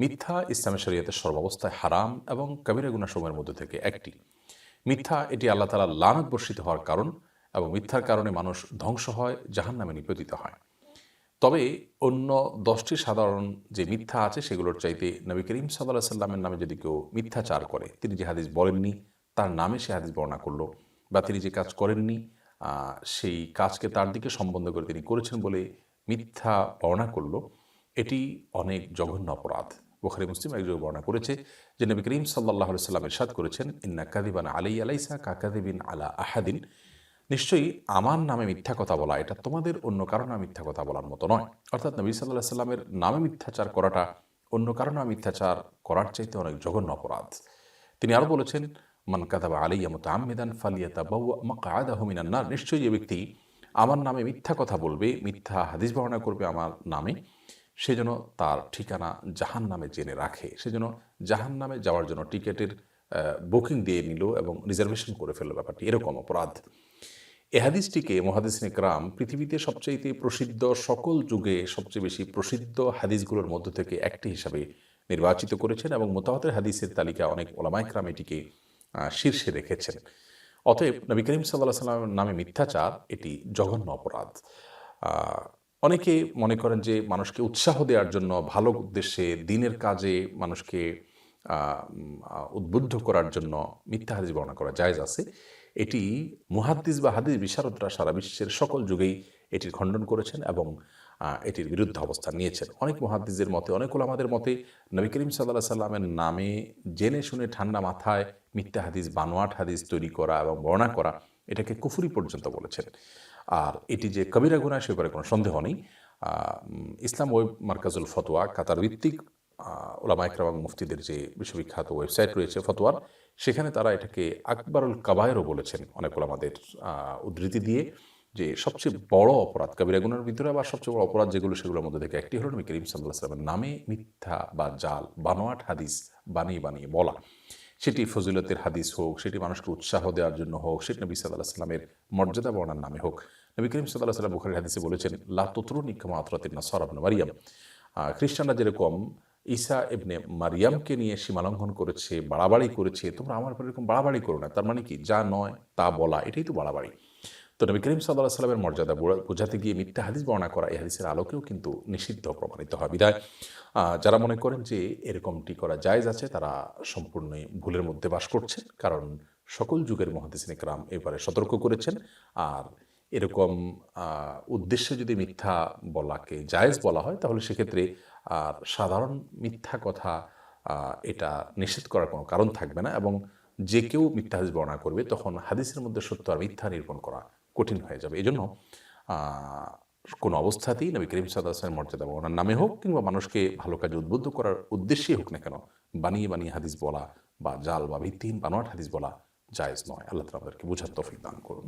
মিথ্যা ইসলামের শরীয়তের সর্বাবস্থায় হারাম এবং কবিরা গুনা সময়ের মধ্যে থেকে একটি। মিথ্যা এটি আল্লাহ তালা লানত বর্ষিত হওয়ার কারণ এবং মিথ্যার কারণে মানুষ ধ্বংস হয় জাহান নামে নিপতিত হয়। তবে অন্য দশটি সাধারণ যে মিথ্যা আছে সেগুলোর চাইতে নবী করিম সাল্লাহ সাল্লামের নামে যদি কেউ মিথ্যাচার করে, তিনি যে হাদিস বলেননি, তার নামে সে হাদিস বর্ণনা করল বা তিনি যে কাজ করেননি সেই কাজকে তার দিকে সম্বন্ধ করে তিনি করেছেন বলে মিথ্যা বর্ণনা করল, এটি অনেক জঘন্য অপরাধ। বুখারি মুসলিম একযোগে বর্ণনা করেছে যে নবী করিম সাল্লাহ সাল্লাম এরশাদ করেছেন, ইন্না কাদিবান আলাই আলাইসা কাকাদিবিন আলা আহাদিন। নিশ্চয়ই আমার নামে মিথ্যা কথা বলা, এটা তোমাদের অন্য কারণে মিথ্যা কথা বলার মতো নয়। অর্থাৎ নবী সাল্লাহ সাল্লামের নামে মিথ্যাচার করাটা অন্য কারণে মিথ্যাচার করার চাইতে অনেক জঘন্য অপরাধ। তিনি আরও বলেছেন, মান কাদাবা আলাইয়া মতো আমিদান ফালিয়াতা বাউ মাকাদা হুমিনান্নার নিশ্চয়ই যে ব্যক্তি আমার নামে মিথ্যা কথা বলবে, মিথ্যা হাদিস বর্ণনা করবে আমার নামে। সেজন্য তার ঠিকানা জাহান নামে জেনে রাখে। সেজন্য জাহান নামে যাওয়ার জন্য টিকেটের বুকিং দিয়ে নিল এবং রিজার্ভেশন করে ফেলল ব্যাপারটি। এরকম অপরাধ। এ হাদিসটিকে মহাদিস নিকরাম পৃথিবীতে সবচেয়ে প্রসিদ্ধ সকল যুগে সবচেয়ে বেশি প্রসিদ্ধ হাদিসগুলোর মধ্য থেকে একটি হিসাবে নির্বাচিত করেছেন এবং মোতাহাতের হাদিসের তালিকা অনেক ওলামাইকরাম এটিকে শীর্ষে রেখেছেন। অতএব নবী করিম সাল্লাহ সাল্লামের নামে মিথ্যাচার এটি জঘন্য অপরাধ। অনেকে মনে করেন যে মানুষকে উৎসাহ দেওয়ার জন্য ভালো উদ্দেশ্যে দিনের কাজে মানুষকে উদ্বুদ্ধ করার জন্য মিথ্যা হাদিস বর্ণনা করা জায়েজ আছে। এটি মুহাদ্দিস বা হাদিস বিশারদরা সারা বিশ্বের সকল যুগেই এটির খণ্ডন করেছেন এবং এটির বিরুদ্ধে অবস্থান নিয়েছেন। অনেক মুহাদ্দিসের মতে, অনেক ওলামাদের মতে, নবী করিম সাল্লাহ সাল্লামের নামে জেনে শুনে ঠান্ডা মাথায় মিথ্যা হাদিস, বানোয়াট হাদিস তৈরি করা এবং বর্ণনা করা এটাকে কুফুরি পর্যন্ত বলেছেন। আর এটি যে কবিরা গুণা, সে ব্যাপারে কোনো সন্দেহ নেই। ইসলাম ওয়েব মার্কাজুল ফতোয়া কাতার ভিত্তিক ওলামা একরাম মুফতিদের যে বিশ্ববিখ্যাত ওয়েবসাইট রয়েছে ফতোয়ার সেখানে তারা এটাকে আকবরুল কাবায়েরও বলেছেন অনেক ওলামাদের উদ্ধৃতি দিয়ে যে সবচেয়ে বড় অপরাধ, কবিরা গুনার ভিতরে আবার সবচেয়ে বড় অপরাধ যেগুলো, সেগুলোর মধ্যে থেকে একটি হলো নবী করিম সাল্লাহ সাল্লামের নামে মিথ্যা বা জাল, বানোয়াট হাদিস বানিয়ে বানিয়ে বলা। সেটি ফজিলতের হাদিস হোক, সেটি মানুষকে উৎসাহ দেওয়ার জন্য হোক, সেটি নবী সাল্লাহ সাল্লামের মর্যাদা বর্ণার নামে হোক। নবী করিম সাল্লাহ সাল্লাম বুখারি হাদিসে বলেছেন, লা ততরুন না আতরাতিন সরাবন মারিয়াম। খ্রিস্টানরা যেরকম ঈসা এবনে মারিয়ামকে নিয়ে সীমালঙ্ঘন করেছে, বাড়াবাড়ি করেছে, তোমরা আমার উপর এরকম বাড়াবাড়ি করো না। তার মানে কি? যা নয় তা বলা, এটাই তো বাড়াবাড়ি। তো নবী করিম সাল্লাহ সাল্লামের মর্যাদা বোঝাতে গিয়ে মিথ্যা হাদিস বর্ণনা করা এই হাদিসের আলোকেও কিন্তু নিষিদ্ধ প্রমাণিত হয় বিদায়। যারা মনে করেন যে এরকমটি করা জায়েজ আছে, তারা সম্পূর্ণই ভুলের মধ্যে বাস করছেন, কারণ সকল যুগের মহাদিসিন ইকরাম এবারে সতর্ক করেছেন। আর এরকম উদ্দেশ্যে যদি মিথ্যা বলাকে জায়েজ বলা হয়, তাহলে সেক্ষেত্রে আর সাধারণ মিথ্যা কথা এটা নিষেধ করার কোনো কারণ থাকবে না এবং যে কেউ মিথ্যা হাদিস বর্ণনা করবে, তখন হাদিসের মধ্যে সত্য আর মিথ্যা নিরূপণ করা কঠিন হয়ে যাবে। এই জন্য কোনো অবস্থাতেই নবী করিম সাদাসের মর্যাদা ওনার নামে হোক কিংবা মানুষকে ভালো কাজে উদ্বুদ্ধ করার উদ্দেশ্যেই হোক না কেন, বানিয়ে বানিয়ে হাদিস বলা বা জাল বা ভিত্তিহীন বানোয়াট হাদিস বলা জায়েজ নয়। আল্লাহ তালা আমাদেরকে বোঝার তফিক দান করুন।